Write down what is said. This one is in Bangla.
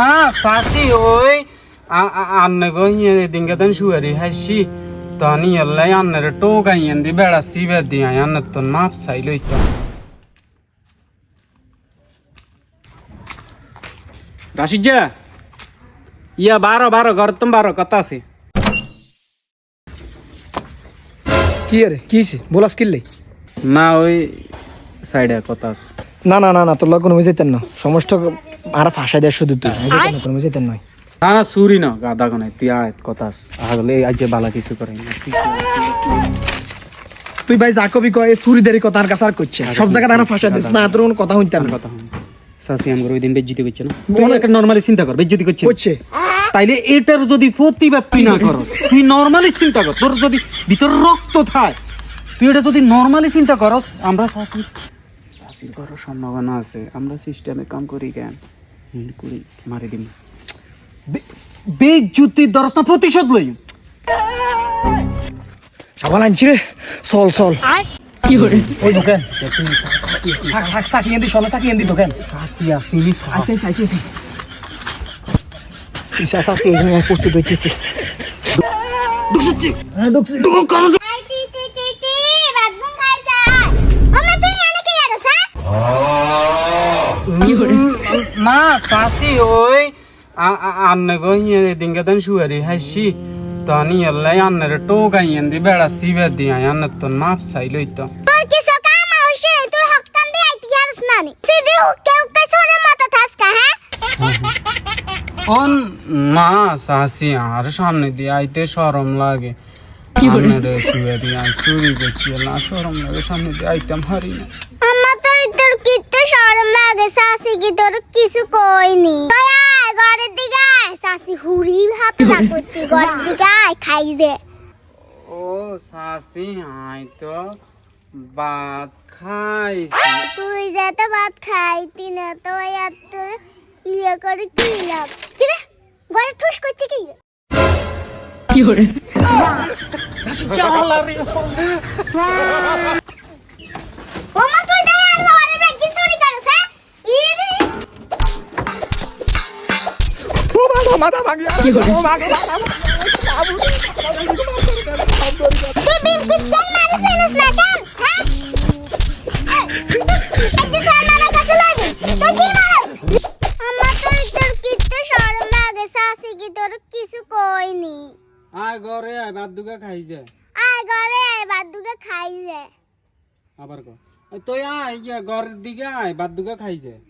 না সাসি ওই আন্নে গো হিয়ে দিনকে দেন শুয়ারি হাসি। তনি এল্লাই আন্নের টোগাই এন্দি বেড়া সিবে দিয়া আন্নের তো মাপ চাইল তো রাশিজা ইয়া বারো বারো গরতম বারো কথা আছে। কি আরে কি হয়েছে বলাস কিনলে না ওই সাইডে কথা আছে। না না না না তোর লগে কোনো যেতেন না। সমস্ত আর ফাঁসাই দেয় শুধু তুই। কোনো নয় না না সুরি না গাদা কোনে তুই আয় কথা আগলে আজ বালা কিছু করে। তুই ভাই যা কবি কয় চুরিদারি কথা আর কাছে আর করছে সব জায়গায় আর ফাঁসাই দিস। না তোর কোনো কথা হইতে না। কথা সাসি আমগর ওই দিন বেজ্জিতি করছে না। তুই একটা নরমালি চিন্তা কর বেজ্জিতি করছে। করছে। তাইলে এটার যদি প্রতিবাদ তুই না করস তুই নরমালি চিন্তা কর। তোর যদি ভিতর রক্ত থায় তুই এটা যদি নরমালি চিন্তা করস আমরা শাসি শাসির করার সম্ভাবনা আছে। আমরা সিস্টেমে কাম করি কেন? হিল করি মারি দিম বেজ্জুতির দরস না প্রতিশোধ লই সবাল আনছি রে চল চল ওই দোকান সাক সাক সাক ইয়েন্দি সলে সাক ইয়েন্দি দোকান আসিনি আচ্ছা আচ্ছা আইতেছি ইসা সাসি এখানে প্রস্তুত হইতেছি হ্যাঁ ঢুকছি Ay, না শাসি ওই আন্নে গো হিয়ে দিনকে দেন শুয়ারি হাসি। তনি এল্লাই আন্নের টোগাই এন্দি বেড়া সিবে দিয়া আন্নের তো মাপ চাইল তো Porque so kama hoje, tu hakkan de ay tiyaros nani. Sidi hukke hukke sore mata taska, ha? অন না শাসি আর সামনে দিয়ে আইতে সরম লাগে। আন্নের শুয়ে দিয়ে আই চুরি করছি না সরম লাগে সামনে দিয়ে আইতাম হারি না। শরম লাগে কি তোর কিছু কইনি। ঘরের দিকে আয়। সাসি হুড়ি হাত না করছি ঘরের দিকে আয় খাই দে। ও শাসি আই তো। ভাত খাইছি। তুই যেতে ভাত খাইতি না তো আর তোর ইয়ে করে কি লাভ? কি রে? ঘরে ঠুস করছে কি? ওমা মাথা মাথা ভাঙিয়া ও মাথা তুই বিল কিচেন মারি সেনস না কেন? হ্যাঁ? একটু সামানা কাছে লাগে। তুই কি মারস আম্মা তুই তোর কিত্তে শরম লাগে? সাসি কি তোর কিছু কইনি আয় ঘরে আয় ভাত দুগা খাই যায় আয় ঘরে আয় বাদ দুগে খাই যে। আবার তুই আয় ইয়া ঘরের দিকে আয় ভাত দুগা খাই যায়